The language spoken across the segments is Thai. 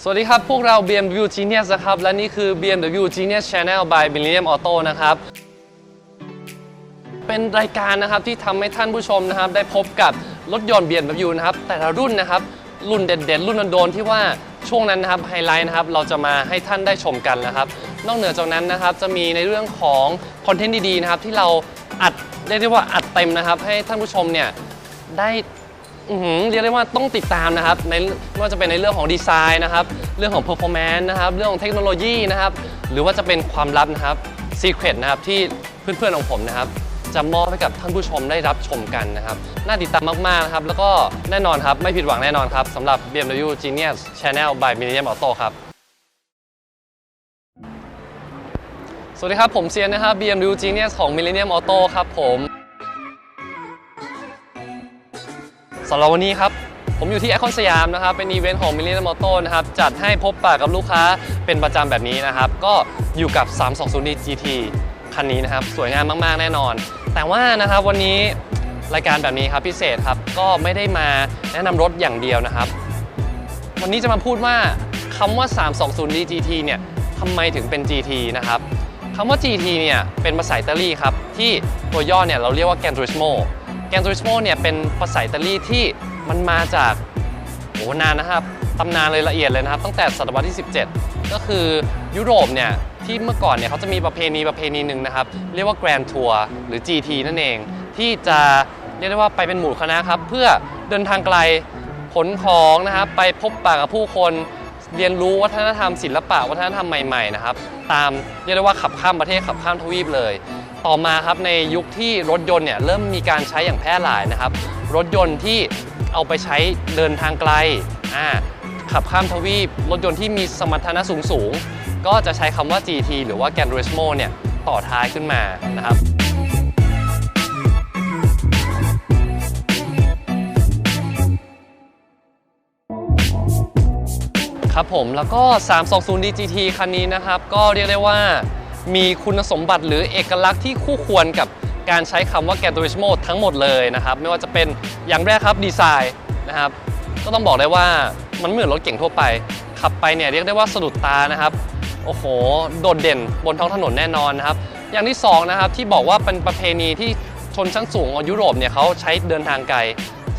สวัสดีครับ พวกเรา BMW Genius นะครับ และนี่คือ BMW Genius Channel by Millennium Auto นะครับ เป็นรายการนะครับที่ทำให้ท่านผู้ชมนะครับ ได้พบกับรถยนต์ BMW นะครับ แต่ละรุ่นนะครับ รุ่นเด่นๆ รุ่นโดนๆที่ว่าช่วงนั้นนะครับไฮไลท์นะครับ เราจะมาให้ท่านได้ชมกันนะครับ นอกเหนือจากนั้นนะครับ จะมีในเรื่องของคอนเทนต์ดีๆนะครับที่เราอัดเรียกได้ว่าอัดเต็มนะครับ ให้ท่านผู้ชมเนี่ยได้ อื้อหือเรียกได้ว่าต้องติดตามนะครับในไม่ว่าจะเป็นในเรื่องของดีไซน์นะครับ เรื่องของ performance นะครับ เรื่องของเทคโนโลยีนะครับ หรือว่าจะเป็นความลับนะครับ secret นะครับที่เพื่อนๆของผมนะครับ จะมอบให้กับท่านผู้ชมได้รับชมกันนะครับ น่าติดตามมากๆนะครับ แล้วก็แน่นอนครับ ไม่ผิดหวังแน่นอนครับสำหรับ BMW Genius Channel by Millennium Auto ครับ สวัสดีครับ ผมเซียนนะครับ BMW Genius ของ Millennium Auto ครับผม สำหรับวันนี้ครับ ผมอยู่ที่ไอคอนสยามนะครับ เป็นอีเวนต์ของ Millennium Auto นะครับ จัดให้พบปะกับลูกค้าเป็นประจำแบบนี้นะครับ ก็อยู่กับ 320 GT คันนี้นะครับ สวยงามมาก ๆ แน่นอน แต่ว่านะครับวันนี้รายการแบบนี้ครับพิเศษครับ ก็ไม่ได้มาแนะนำรถอย่างเดียวนะครับ วันนี้จะมาพูดว่าคำว่า 320 GT เนี่ยทำไมถึงเป็น GT นะครับคำว่า GT เนี่ยเป็นภาษาอิตาลีครับ ที่ตัวย่อเนี่ยเราเรียกว่า Gran Turismo Gran Turismo เนี่ยเป็นภาษาอิตาลีที่มันมาจากโหนานนะครับตำนานเลยละเอียดเลยนะครับ ตั้งแต่ศตวรรษที่ 17 ก็คือยุโรปเนี่ยที่เมื่อก่อนเนี่ยเขาจะมีประเพณีประเพณีหนึ่งนะครับ เรียกว่า Grand Tour หรือ GT นั่นเอง ที่จะเรียกได้ว่าไปเป็นหมู่คณะครับ เพื่อเดินทางไกลขนของนะครับ ไปพบปะกับผู้คนเรียนรู้วัฒนธรรมศิลปะวัฒนธรรมใหม่ๆนะครับ ตามเรียกได้ว่าขับข้ามประเทศขับข้ามทวีปเลย ต่อมาครับในยุคที่รถยนต์เนี่ยเริ่มมีการใช้อย่างแพร่หลายนะครับ รถยนต์ที่เอาไปใช้เดินทางไกลอ่าขับข้ามทวีป รถยนต์ที่มีสมรรถนะสูงๆก็จะใช้คำว่า GT หรือว่า Gran Turismo เนี่ยต่อท้ายขึ้นมานะครับครับผมแล้วก็ 320 DGT คันนี้นะครับ ก็เรียกได้ว่า มีคุณสมบัติหรือเอกลักษณ์ที่คู่ควรกับการใช้คำว่า Gran Turismo ทั้งหมดเลยนะครับ ไม่ว่าจะเป็นอย่างแรกครับดีไซน์นะครับ ก็ต้องบอกได้ว่ามันไม่เหมือนรถเก่งทั่วไป ขับไปเนี่ยเรียกได้ว่าสะดุดตานะครับ โอ้โห โดดเด่นบนท้องถนนแน่นอนนะครับ อย่างที่สองนะครับที่บอกว่าเป็นประเพณีที่ชนชั้นสูงของยุโรปเนี่ยเขาใช้เดินทางไกล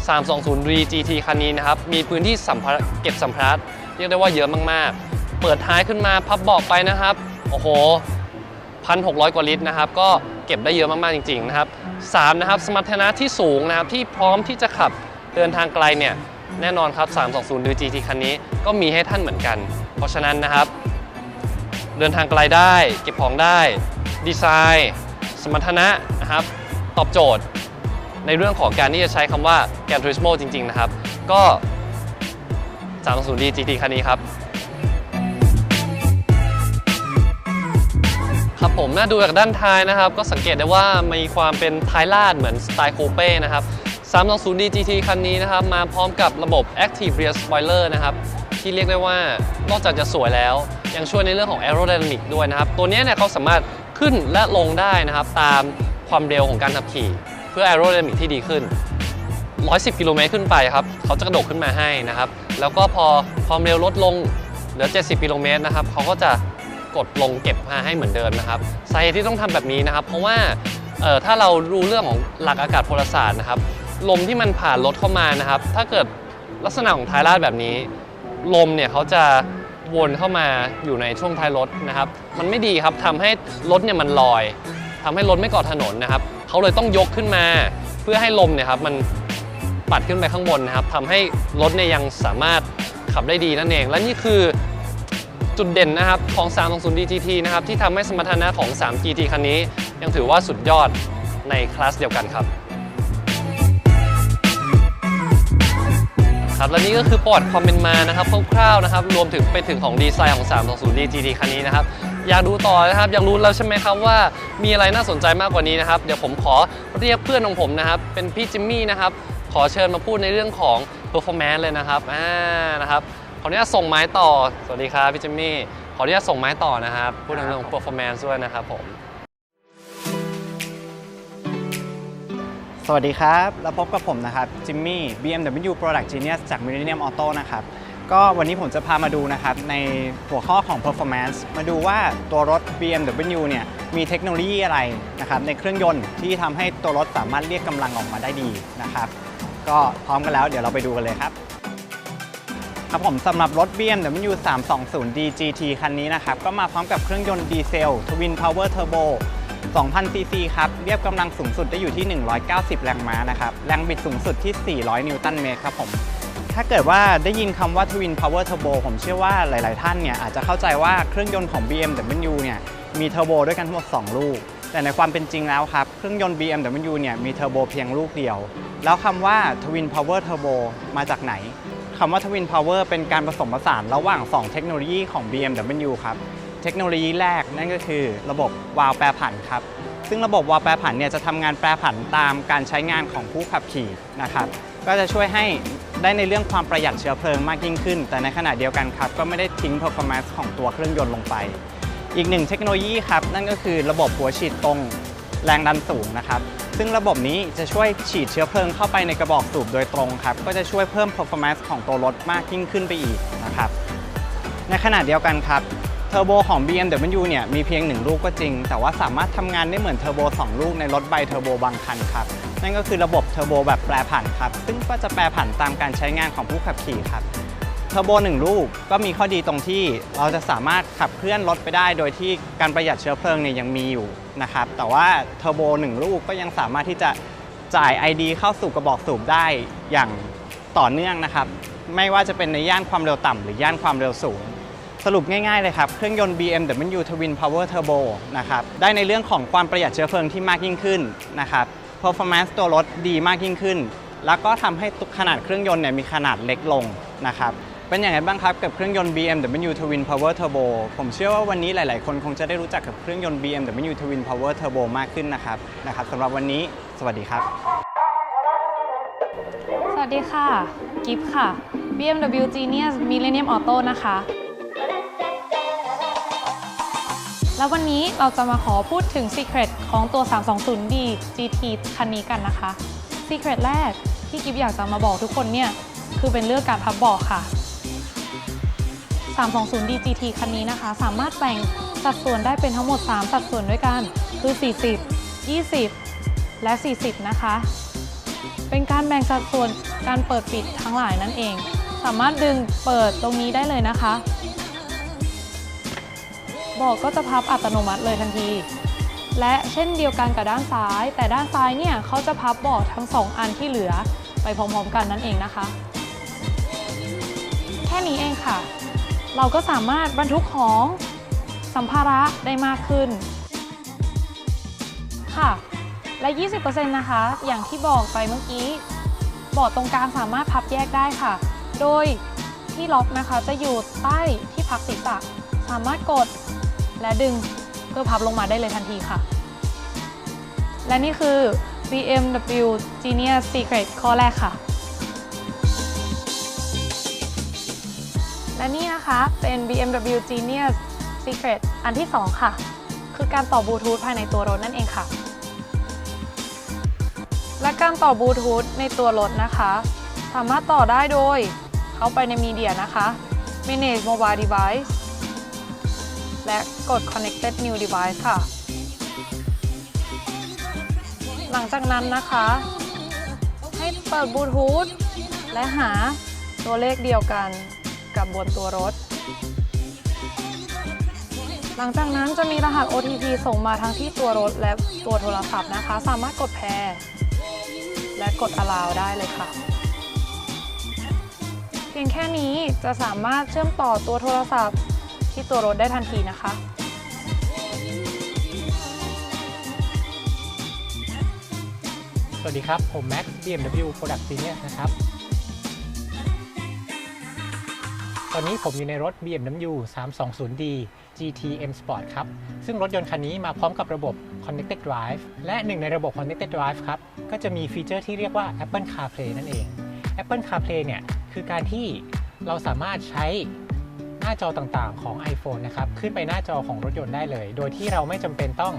320 r GT คันนี้นะครับ มีพื้นที่สัมภาระเก็บสัมภาระเรียกได้ว่าเยอะมากๆ เปิดท้ายขึ้นมาพับเบาะไปนะครับ โอ้โห 1,600 กว่าลิตรนะครับ ก็เก็บได้เยอะมาก ๆ จริง ๆ นะครับ3นะครับ สมรรถนะที่สูงนะครับ ที่พร้อมที่จะขับเดินทางไกลเนี่ย แน่นอนครับ 320 Re GT คันนี้ก็มีให้ท่านเหมือนกัน เพราะฉะนั้นนะครับ เดินทางไกลได้ เก็บของได้ ดีไซน์ สมรรถนะนะครับ ตอบโจทย์ ในเรื่องของการที่จะใช้คำว่า Gran Turismo จริง ๆ นะครับ ก็320 D GT คันนี้ครับ ครับผมน่าดูจากด้านท้ายนะครับ ก็สังเกตได้ว่ามีความเป็นท้ายลาดเหมือนสไตล์โคเป้นะครับ 320 D GT คันนี้นะครับ มาพร้อมกับระบบ Active Rear Spoiler นะครับที่เรียกได้ว่านอกจากจะสวยแล้ว ยังช่วยในเรื่องของ Aerodynamic ด้วยนะครับ ตัวนี้เนี่ยเขาสามารถขึ้นและลงได้นะครับ ตามความเร็วของการขับขี่ เพื่อ Aerodynamic ที่ดีขึ้น 110 กิโลเมตรขึ้นไปครับเขาจะกระโดดขึ้นมาให้นะครับ แล้วก็พอความเร็วลดลงเหลือ 70 กิโลเมตรนะครับเขาก็จะ กดลงเก็บมาให้เหมือนเดิมนะครับสาเหตุที่ต้องทำแบบนี้นะครับ เพราะว่าเอ่อถ้าเรารู้เรื่องของหลักอากาศพลศาสตร์นะครับ ลมที่มันผ่านรถเข้ามานะครับ ถ้าเกิดลักษณะของท้ายลาดแบบนี้ ลมเนี่ยเขาจะวนเข้ามาอยู่ในช่วงท้ายรถนะครับ มันไม่ดีครับทำให้รถเนี่ยมันลอยทำให้รถไม่เกาะถนนนะครับเขาเลยต้องยกขึ้นมา เพื่อให้ลมเนี่ยครับมันปัดขึ้นไปข้างบนนะครับทำให้รถเนี่ยยังสามารถขับได้ดีนั่นเอง และนี่คือ จุดเด่นนะครับของ 320 DGT นะครับที่ทำให้สมรรถนะของ 3 GT คันนี้ ยังถือว่าสุดยอดในคลาสเดียวกันครับครับและนี่ก็คือประวัติความเป็นมานะครับคร่าวๆนะครับรวมถึงไปถึงของดีไซน์ของ 320 DGT คันนี้นะครับอยากดูต่อนะครับอยากรู้แล้วใช่ไหมครับว่ามีอะไรน่าสนใจมากกว่านี้นะครับ เดี๋ยวผมขอเรียกเพื่อนของผมนะครับเป็นพี่จิมมี่นะครับขอเชิญมาพูดในเรื่องของ performance เลยนะครับอ่านะครับ ขออนุญาตส่งไม้ต่อ สวัสดีครับพี่จิมมี่ ขออนุญาตส่งไม้ต่อนะครับ พูดในเรื่องของ performance ด้วยนะครับผม สวัสดีครับ แล้วพบกับผมนะครับ จิมมี่ BMW Product Genius จาก Millennium Auto นะครับ ก็วันนี้ผมจะพามาดูนะครับ ในหัวข้อของ performance มาดูว่าตัวรถ BMW เนี่ยมีเทคโนโลยีอะไรนะครับในเครื่องยนต์ที่ทำให้ตัวรถสามารถเรียกกำลังออกมาได้ดีนะครับ ก็พร้อมกันแล้วเดี๋ยวเราไปดูกันเลยครับ ครับผมสำหรับรถ BMW 320D GT คันนี้นะครับ ก็มาพร้อมกับเครื่องยนต์ดีเซล Twin Power Turbo 2,000 ซีซีครับ เรียบกำลังสูงสุดได้อยู่ที่ 190 แรงม้านะครับ แรงบิดสูงสุดที่ 400 นิวตันเมตรครับผม ถ้าเกิดว่าได้ยินคำว่า Twin Power Turbo ผมเชื่อว่าหลาย ๆ ท่านเนี่ยอาจจะเข้าใจว่าเครื่องยนต์ของ BMW เนี่ยมีเทอร์โบด้วยกันทั้งหมด 2 ลูก แต่ในความเป็นจริงแล้วครับ เครื่องยนต์ BMW เนี่ยมีเทอร์โบเพียงลูกเดียว แล้วคำว่า Twin Power Turbo มาจากไหนำว่า Twin Power เป็นการผสมผสานระหว่าง 2 เทคโนโลยีของ BMW ครับ เทคโนโลยีแรกนั่นก็คือระบบวาล์วแปรผันครับ ซึ่งระบบวาล์วแปรผันเนี่ยจะทำงานแปรผันตามการใช้งานของผู้ขับขี่นะครับ ก็จะช่วยให้ได้ในเรื่องความประหยัดเชื้อเพลิงมากยิ่งขึ้น แต่ในขณะเดียวกันครับ ก็ไม่ได้ทิ้ง performance ของตัวเครื่องยนต์ลงไป อีกหนึ่งเทคโนโลยีครับนั่นก็คือระบบหัวฉีดตรงแรงดันสูงนะครับ ซึ่งระบบนี้จะช่วยฉีดเชื้อเพลิงเข้าไปในกระบอกสูบโดยตรงครับ ก็จะช่วยเพิ่ม performance ของตัวรถมากยิ่งขึ้นไปอีกนะครับ ในขณะเดียวกันครับเทอร์โบของ BMW เนี่ยมีเพียง 1 ลูกก็จริง แต่ว่าสามารถทำงานได้เหมือนเทอร์โบ2 ลูกในรถไบเทอร์โบบางคันครับ นั่นก็คือระบบเทอร์โบแบบแปรผันครับ ซึ่งก็จะแปรผันตามการใช้งานของผู้ขับขี่ครับ เทอร์โบ1 ลูกก็มีข้อดีตรงที่เราจะสามารถขับเคลื่อนรถไปได้ โดยที่การประหยัดเชื้อเพลิงเนี่ยยังมีอยู่นะครับ แต่ว่าเทอร์โบ1 ลูกก็ยังสามารถที่จะจ่าย ID เข้าสู่กระบอกสูบได้อย่างต่อเนื่องนะครับ ไม่ว่าจะเป็นในย่านความเร็วต่ำหรือย่านความเร็วสูง สรุปง่ายๆเลยครับ เครื่องยนต์ BMW Twin Power Turbo นะครับ ได้ในเรื่องของความประหยัดเชื้อเพลิงที่มากยิ่งขึ้นนะครับ performance ตัวรถดีมากยิ่งขึ้น แล้วก็ทำให้ขนาดเครื่องยนต์เนี่ยมีขนาดเล็กลงนะครับ เป็นอย่างไรบ้างครับกับเครื่องยนต์ BMW Twin Power Turbo ผมเชื่อว่าวันนี้หลาย ๆ คนคงจะได้รู้จักกับเครื่องยนต์ BMW Twin Power Turbo มากขึ้นนะครับนะครับสำหรับวันนี้ สวัสดีครับ สวัสดีค่ะ กิฟค่ะ BMW Genius Millennium Auto นะคะ แล้ววันนี้เราจะมาขอพูดถึง Secret ของตัว 320D GT คันนี้กันนะคะ Secret แรกที่กิฟอยากจะมาบอกทุกคนเนี่ยคือเป็นเรื่องการพับเบาะค่ะ 320D GT คันนี้นะคะ สามารถแบ่งสัดส่วนได้เป็นทั้งหมด 3 สัดส่วนด้วยกัน คือ 40 20 และ 40 นะคะ เป็นการแบ่งสัดส่วนการเปิดปิดทั้งหลายนั่นเอง สามารถดึงเปิดตรงนี้ได้เลยนะคะบอกก็จะพับอัตโนมัติเลยทันที และเช่นเดียวกันกับด้านซ้าย แต่ด้านซ้ายเนี่ยเขาจะพับบาะทั้งสองอันที่เหลือไปพร้อมๆกันนั่นเองนะคะ แค่นี้เองค่ะ เราก็สามารถบรรทุกของสัมภาระได้มากขึ้น ค่ะ และ 20%นะคะ อย่างที่บอกไปเมื่อกี้เบาะตรงกลางสามารถพับแยกได้ค่ะ โดยที่ล็อกนะคะจะอยู่ใต้ที่พักศีรษะสามารถกดและดึงเพื่อพับลงมาได้เลยทันทีค่ะ และนี่คือ BMW Genius Secret ข้อแรกค่ะ และนี่นะคะเป็น BMW Genius Secret อันที่ 2 ค่ะ คือการต่อบลูทูธภายในตัวรถนั่นเองค่ะ และการต่อบลูทูธในตัวรถนะคะ สามารถต่อได้โดย เข้าไปในมีเดียนะคะ manage mobile device และกด connected new device ค่ะ หลังจากนั้นนะคะ ให้เปิดบลูทูธและหาตัวเลขเดียวกัน กับบนตัวรถ หลังจากนั้นจะมีรหัส OTP ส่งมาทั้งที่ตัวรถและตัวโทรศัพท์นะคะ สามารถกดแพรและกด allow ได้เลยค่ะ เพียงแค่นี้จะสามารถเชื่อมต่อตัวโทรศัพท์ที่ตัวรถได้ทันทีนะคะสวัสดีครับ ผมแม็กซ์ BMW Product Senior นะครับ ตอนนี้ผมอยู่ในรถ BMW 320D GT M Sport ครับ ซึ่งรถยนต์คันนี้มาพร้อมกับระบบ Connected Drive และหนึ่งในระบบ Connected Drive ครับ ก็จะมีฟีเจอร์ที่เรียกว่า Apple CarPlay นั่นเอง Apple CarPlay เนี่ย คือการที่เราสามารถใช้หน้าจอต่างๆ ของ iPhone นะครับ ขึ้นไปหน้าจอของรถยนต์ได้เลย โดยที่เราไม่จำเป็นต้อง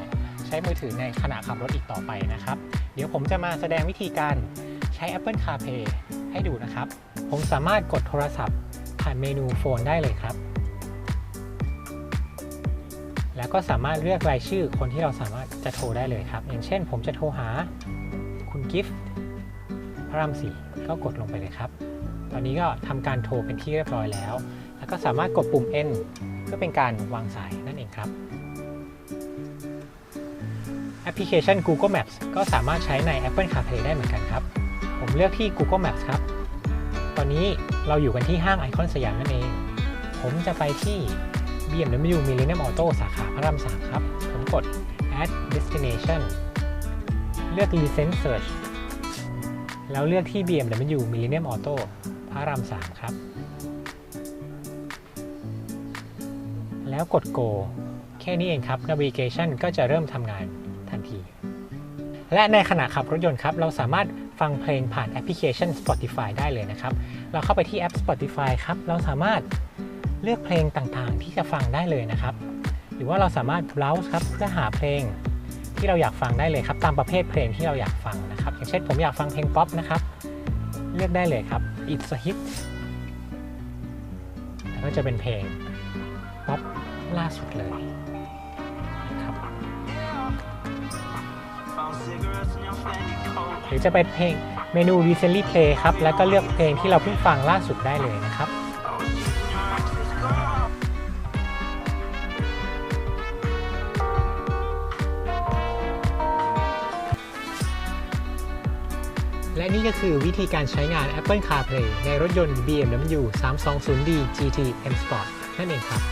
ใช้มือถือในขณะขับรถอีกต่อไปนะครับ เดี๋ยวผมจะมาแสดงวิธีการใช้ Apple CarPlay ให้ดูนะครับ ผมสามารถกดโทรศัพท์ ผ่านเมนูโฟนได้เลยครับ แล้วก็สามารถเลือกรายชื่อคนที่เราสามารถจะโทรได้เลยครับ อย่างเช่น ผมจะโทรหาคุณกิฟต์พระรามสี่ก็กดลงไปเลยครับ ตอนนี้ก็ทำการโทรเป็นที่เรียบร้อยแล้ว แล้วก็สามารถกดปุ่ม N เพื่อเป็นการวางสายนั่นเองครับแอปพลิเคชัน Google Maps ก็สามารถใช้ใน Apple CarPlay ได้เหมือนกันครับ ผมเลือกที่ Google Maps ครับ ตอนนี้เราอยู่กันที่ห้างไอคอนสยามนั่นเอง ผมจะไปที่ BMW Millennium Auto สาขาพระราม3ครับ ผมกด add destination เลือก recent search แล้วเลือกที่ BMW Millennium Auto พระราม3ครับ แล้วกด go แค่นี้เองครับ navigation ก็จะเริ่มทำงาน และในขณะขับรถยนต์ครับ เราสามารถฟังเพลงผ่านแอปพลิเคชัน Spotify ได้เลยนะครับ เราเข้าไปที่แอป Spotify ครับ เราสามารถเลือกเพลงต่างๆ ที่จะฟังได้เลยนะครับ หรือว่าเราสามารถ browse ครับเพื่อหาเพลงที่เราอยากฟังได้เลยครับ ตามประเภทเพลงที่เราอยากฟังนะครับ อย่างเช่นผมอยากฟังเพลงป๊อปนะครับ เลือกได้เลยครับ It's a hit แล้วก็จะเป็นเพลงป๊อปล่าสุดเลย หรือจะไปเพลงเมนู recently play ครับ แล้วก็เลือกเพลงที่เราเพิ่งฟังล่าสุดได้เลยนะครับ และนี่ก็คือวิธีการใช้งาน Apple CarPlay ในรถยนต์ BMW 320d GT M Sport นั่นเองครับ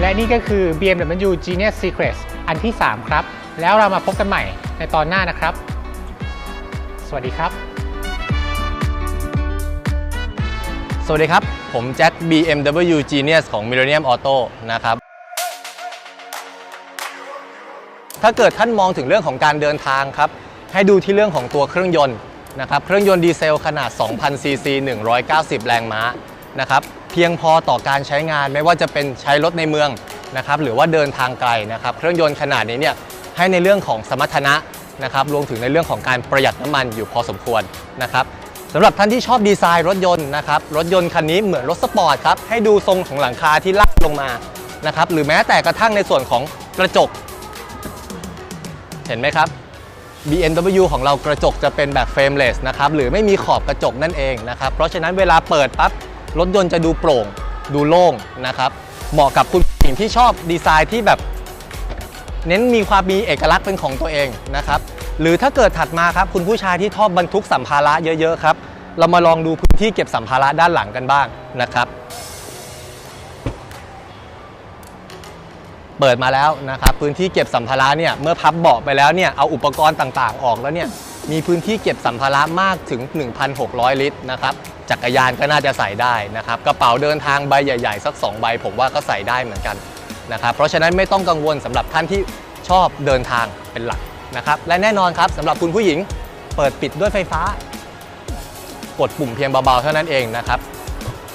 และนี่ก็คือ BMW Genius Secrets อันที่ 3 ครับ แล้วเรามาพบกันใหม่ในตอนหน้านะครับ สวัสดีครับ สวัสดีครับ ผมแจ็ค BMW Genius ของ Millennium Auto นะครับถ้าเกิดท่านมองถึงเรื่องของการเดินทางครับ ให้ดูที่เรื่องของตัวเครื่องยนต์นะครับ เครื่องยนต์ดีเซลขนาด 2,000 ซีซี 190 แรงม้านะครับ เพียงพอต่อการใช้งานไม่ว่าจะเป็นใช้รถในเมือง นะครับหรือว่าเดินทางไกลนะครับเครื่องยนต์ขนาดนี้เนี่ยให้ในเรื่องของสมรรถนะนะครับรวมถึงในเรื่องของการประหยัดน้ำมันอยู่พอสมควรนะครับสำหรับท่านที่ชอบดีไซน์รถยนต์นะครับรถยนต์คันนี้เหมือนรถสปอร์ตครับให้ดูทรงของหลังคาที่ลาดลงมานะครับหรือแม้แต่กระทั่งในส่วนของกระจก เห็นไหมครับ BMW ของเรากระจกจะเป็นแบบเฟรมเลสนะครับหรือไม่มีขอบกระจกนั่นเองนะครับเพราะฉะนั้นเวลาเปิดปั๊บรถยนต์จะดูโปร่ง ดูโล่งนะครับเหมาะกับคุณ ผิงที่ชอบดีไซน์ที่แบบ เน้นมีความมีเอกลักษณ์เป็นของตัวเองนะครับ หรือถ้าเกิดถัดมาครับคุณผู้ชายที่ชอบบรรทุกสัมภาระเยอะๆครับ เรามาลองดูพื้นที่เก็บสัมภาระด้านหลังกันบ้างนะครับ เปิดมาแล้วนะครับพื้นที่เก็บสัมภาระเนี่ยเมื่อพับเบาะไปแล้วเนี่ยเอาอุปกรณ์ต่างๆ ออกแล้วเนี่ยมีพื้นที่เก็บสัมภาระมากถึง 1,600 ลิตรนะครับจักรยานก็น่าจะใส่ได้นะครับกระเป๋าเดินทางใบใหญ่ ๆ สัก 2 ใบ ผมว่าก็ใส่ได้เหมือนกันนะครับเพราะฉะนั้นไม่ต้องกังวลสำหรับท่านที่ชอบเดินทางเป็นหลักนะครับและแน่นอนครับสำหรับคุณผู้หญิงเปิดปิดด้วยไฟฟ้า กดปุ่มเพียงเบาๆเท่านั้นเองนะครับ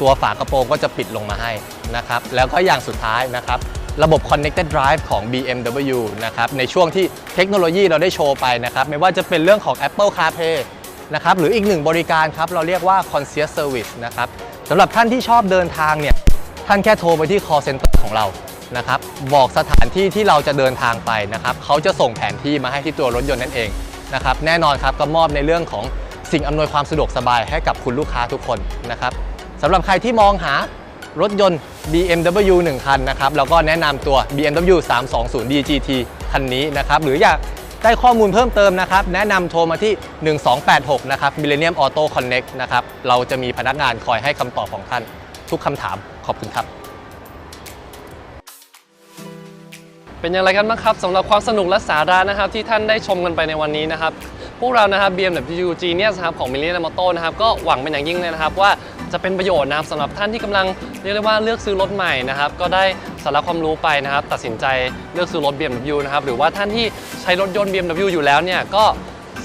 ตัวฝากระโปรงก็จะปิดลงมาให้นะครับแล้วก็อย่างสุดท้ายนะครับ ระบบ Connected Drive ของ BMW นะครับในช่วงที่เทคโนโลยีเราได้โชว์ไปนะครับไม่ว่าจะเป็นเรื่องของ Apple CarPlay นะครับหรืออีกหนึ่งบริการครับเราเรียกว่า Concierge Service นะครับสำหรับท่านที่ชอบเดินทางเนี่ยท่านแค่โทรไปที่ call center ของเรานะครับบอกสถานที่ที่เราจะเดินทางไปนะครับเขาจะส่งแผนที่มาให้ที่ตัวรถยนต์นั่นเองนะครับแน่นอนครับก็มอบในเรื่องของสิ่งอำนวยความสะดวกสบายให้กับคุณลูกค้าทุกคนนะครับสำหรับใครที่มองหารถยนต์ BMW 1 คันนะครับแล้วก็แนะนำตัว BMW 320d GT คันนี้นะครับหรืออยากได้ข้อมูลเพิ่มเติมนะครับ แนะนำโทรมาที่ 1286 นะครับ Millennium Auto Connect นะครับ เราจะมีพนักงานคอยให้คำตอบของท่านทุกคำถาม ขอบคุณครับ เป็นอย่างไรกันบ้างครับสำหรับความสนุกและสาระนะครับ ที่ท่านได้ชมกันไปในวันนี้นะครับ พวกเรานะครับ BMW Genius นะครับของ Millennium Auto นะครับ ก็หวังเป็นอย่างยิ่งเลยนะครับว่า จะเป็นประโยชน์นะครับสำหรับท่านที่กำลังเรียกได้ว่าเลือกซื้อรถใหม่นะครับก็ได้สาระความรู้ไปนะครับ ตัดสินใจเลือกซื้อรถ BMW นะครับหรือว่าท่านที่ใช้รถยนต์ BMW อยู่แล้วเนี่ยก็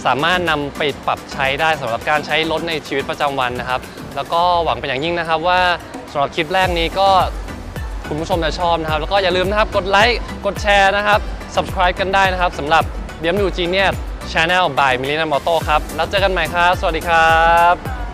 สามารถนำไปปรับใช้ได้สำหรับการใช้รถในชีวิตประจำวันนะครับ แล้วก็หวังเป็นอย่างยิ่งนะครับว่าสำหรับคลิปแรกนี้ก็คุณผู้ชมจะชอบนะครับ แล้วก็อย่าลืมนะครับกดไลค์กดแชร์นะครับ subscribe กันได้นะครับสำหรับ BMW Genius Channel by Millennium Auto ครับ แล้วเจอกันใหม่ครับ สวัสดีครับ